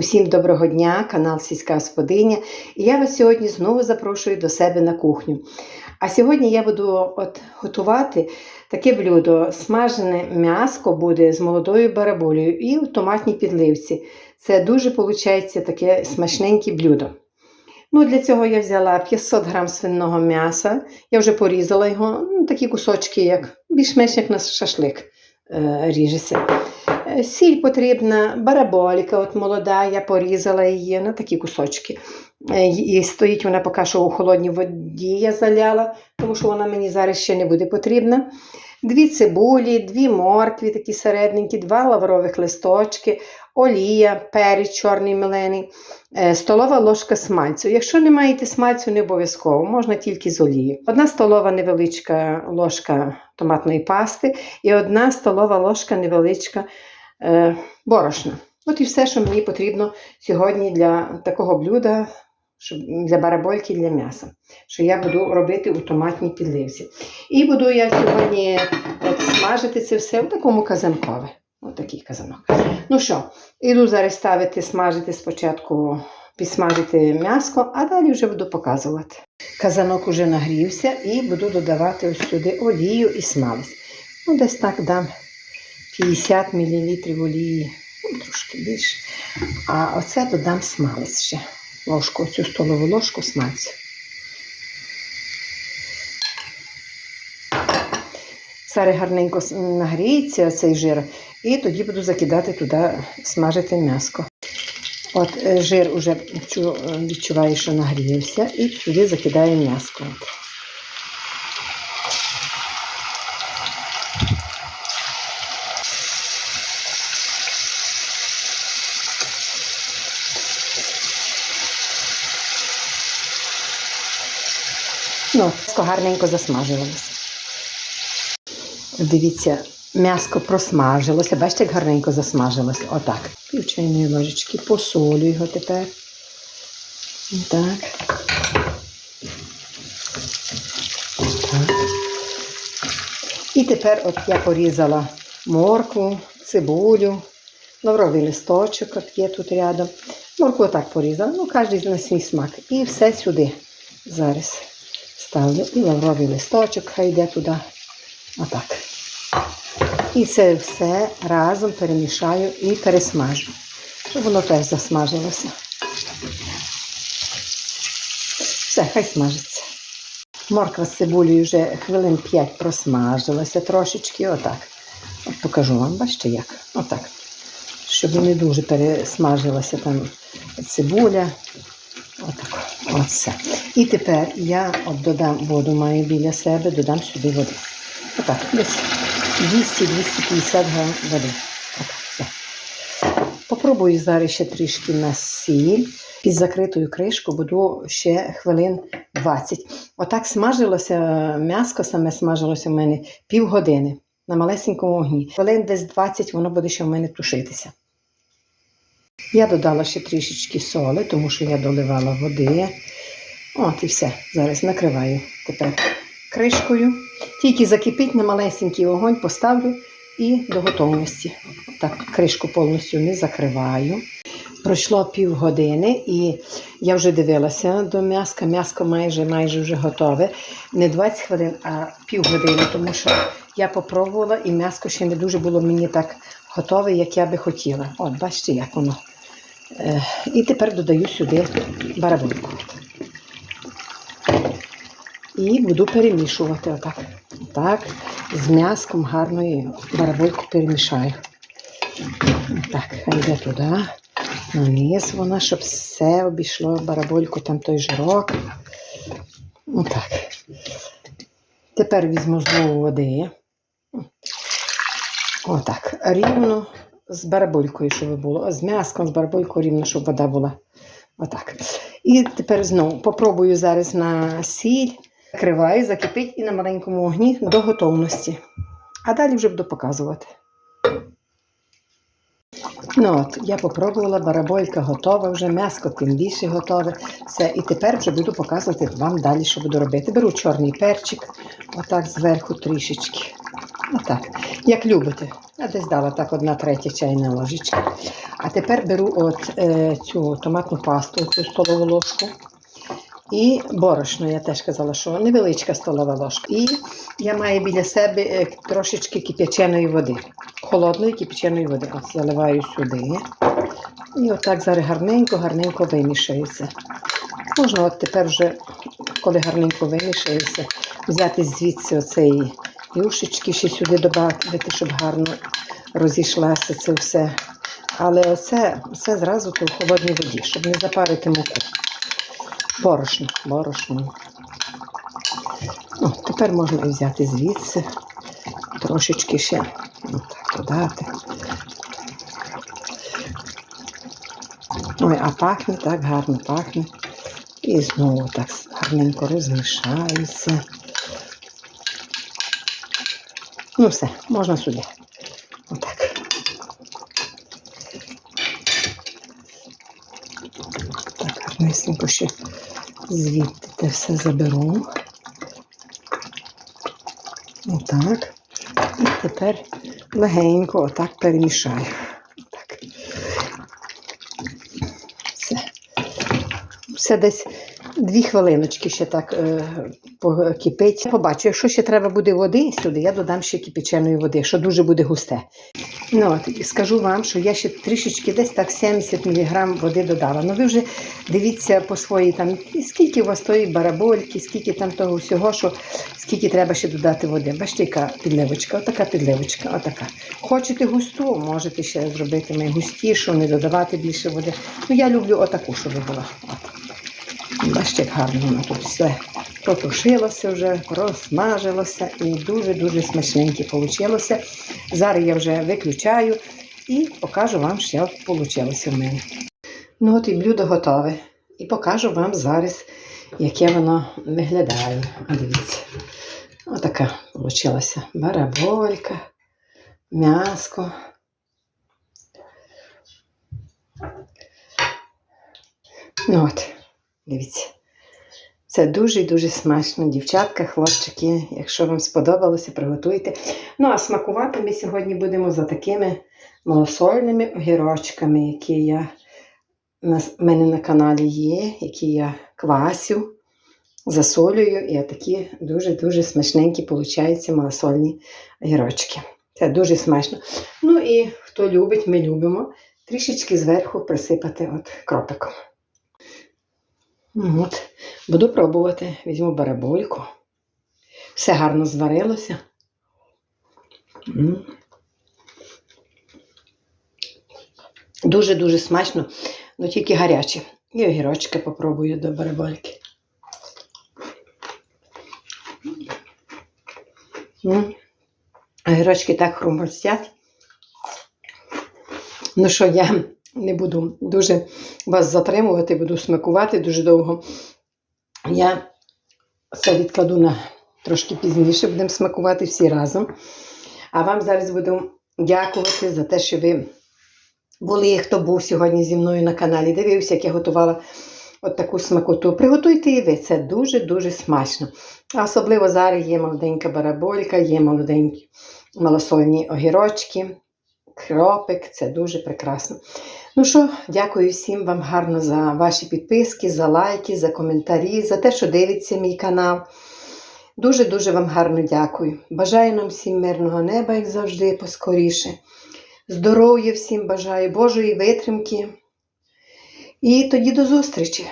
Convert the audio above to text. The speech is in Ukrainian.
Усім доброго дня, канал Сільська Господиня. І я вас сьогодні знову запрошую до себе на кухню. А сьогодні я буду от готувати таке блюдо. Смажене м'яско буде з молодою бараболею і в томатній підливці. Це дуже виходить таке смачненьке блюдо. Ну, Для цього я взяла 500 грам свиного м'яса. Я вже порізала його, ну, такі кусочки, як більш-менш як на шашлик е, ріжеться. Сіль потрібна, бараболіка, от молода, я порізала її на такі кусочки. Е, І стоїть вона поки що у холодній воді я заляла, тому що вона мені зараз ще не буде потрібна. Дві цибулі, дві моркві, такі середненькі, два лаврових листочки, олія, перець чорний мелений, е, столова ложка смальцю. Якщо не маєте смальцю, не обов'язково, можна тільки з олією. Одна столова невеличка ложка томатної пасти і одна столова ложка невеличка борошна. От і все, що мені потрібно сьогодні для такого блюда, для барабольки для м'яса, що я буду робити у томатній підливці. І буду я сьогодні от, смажити це все в такому казанкові. Ось такий казанок. Ну що, іду зараз ставити, смажити спочатку, підсмажити м'яско, а далі вже буду показувати. Казанок уже нагрівся і буду додавати ось сюди олію і смалець. Ну, десь так дам 50 мл олії, ну, трошки більше. А оце додам смалець ще. Ложку, цю столову ложку смальцю. Зараз гарненько нагріється цей жир, і тоді буду закидати туди смажити м'яско. От е, жир уже е, відчуваю, що нагрівся, і туди закидаю м'яско. Ну, гарненько засмажилося. Дивіться, м'яско просмажилося. Бачите, як гарненько засмажилося. Отак. Пів чайної ложечки. Посолю його тепер. Так. І тепер от я порізала моркву, цибулю, лавровий листочок, от є тут рядом. Моркву так порізала, ну, кожен на свій смак. І все сюди зараз ставлю. І лавровий листочок хай йде туди. Отак. І це все разом перемішаю і пересмажу, щоб воно теж засмажилося. Все, хай смажиться. Морква з цибулею вже хвилин 5 просмажилася трошечки, отак. От покажу вам, бачите як? Отак. Щоб не дуже пересмажилася там цибуля. От все. І тепер я от додам воду, маю біля себе, додам сюди води. Отак, десь 200-250 грам води. Попробую зараз ще трішки на сіль. Під закритою кришкою буду ще хвилин 20. Отак смажилося м'яско, саме смажилося в мене півгодини на малесенькому вогні. Хвилин десь 20 воно буде ще в мене тушитися. Я додала ще трішечки соли, тому що я доливала води. От і все. Зараз накриваю тепер кришкою. Тільки закипить на малесенький вогонь, поставлю і до готовності. Так, кришку повністю не закриваю. Пройшло півгодини і я вже дивилася до м'яска. М'яско майже майже вже готове. Не 20 хвилин, а півгодини, тому що я попробувала і м'яско ще не дуже було мені так готове, як я би хотіла. От, бачите, як воно. Е, І тепер додаю сюди барабульку. І буду перемішувати отак. Так, з м'яском гарною барабульку перемішаю. Так, хай йде туди, на низ вона, щоб все обійшло барабульку, там той жирок. Отак. Тепер візьму знову води. Отак. Рівно з барабулькою, щоб було. З м'яском, з барабулькою рівно, щоб вода була. Отак. І тепер знову попробую зараз на сіль. Закриваю, закипить і на маленькому вогні до готовності. А далі вже буду показувати. Ну от, я попробувала, бараболька готова, вже м'яско тим більше готове. Все, і тепер вже буду показувати вам далі, що буду робити. Беру чорний перчик, отак зверху трішечки. Отак. Як любите. Я десь дала так одна третя чайна ложечка. А тепер беру от е, цю томатну пасту, цю столову ложку. І борошно, я теж казала, що невеличка столова ложка. І я маю біля себе трошечки кип'яченої води. Холодної кип'яченої води. От заливаю сюди. І отак зараз гарненько, гарненько вимішається. Можна от тепер вже, коли гарненько вимішається, взяти звідси оцеї юшечки, ще сюди додати, щоб гарно розійшлося це все. Але це, це зразу в холодній воді, щоб не запарити муку. Борошно, борошно. О, тепер можна взяти звідси, трошечки ще отак додати. Ой, а пахне так гарно пахне. І знову так гарненько розмішається. Ну все, можна сюди. Отак. Так, гарнесенько ще звідти те все заберу. Отак. І тепер легенько отак перемішаю. Отак. Все. Все десь дві хвилиночки ще так е, покипить. Побачу, якщо ще треба буде води сюди, я додам ще кипяченої води, що дуже буде густе. Ну, от, скажу вам, що я ще трішечки десь так 70 мг води додала. Ну ви вже дивіться по своїй там, скільки у вас тої барабольки, скільки там того всього, що скільки треба ще додати води. Бачите, яка підливочка, отака підливочка, отака. Хочете густу, можете ще зробити ми густішу, не додавати більше води. Ну я люблю отаку, щоб була. От. Бачите, як гарно воно тут все потушилося вже, розсмажилося і дуже-дуже смачненьке вийшло. Зараз я вже виключаю і покажу вам, що вийшло в мене. Ну от і блюдо готове. І покажу вам зараз, яке воно виглядає. Дивіться. Отака вийшла бараболька, м'яско. Ну от, дивіться. Це дуже і дуже смачно, дівчатка, хлопчики. Якщо вам сподобалося, приготуйте. Ну, а смакувати ми сьогодні будемо за такими малосольними огірочками, які я на мене на каналі є, які я квасю, засолюю. І такі дуже-дуже смачненькі получаються малосольні огірочки. Це дуже смачно. Ну і хто любить, ми любимо трішечки зверху присипати от кропиком. Ну, От. Буду пробувати. Візьму барабольку. Все гарно зварилося. Дуже-дуже смачно, але тільки гаряче. І огірочки попробую до барабольки. Огірочки так хрумостять. Ну що, я не буду дуже вас затримувати, буду смакувати дуже довго. Я це відкладу на трошки пізніше, будемо смакувати всі разом. А вам зараз буду дякувати за те, що ви були, хто був сьогодні зі мною на каналі, дивився, як я готувала от таку смакоту. Приготуйте і ви, це дуже-дуже смачно. Особливо зараз є молоденька бараболька, є молоденькі малосольні огірочки, кропик, це дуже прекрасно. Ну що, дякую всім вам гарно за ваші підписки, за лайки, за коментарі, за те, що дивиться мій канал. Дуже-дуже вам гарно дякую. Бажаю нам всім мирного неба, як завжди, поскоріше. Здоров'я всім бажаю, Божої витримки. І тоді до зустрічі!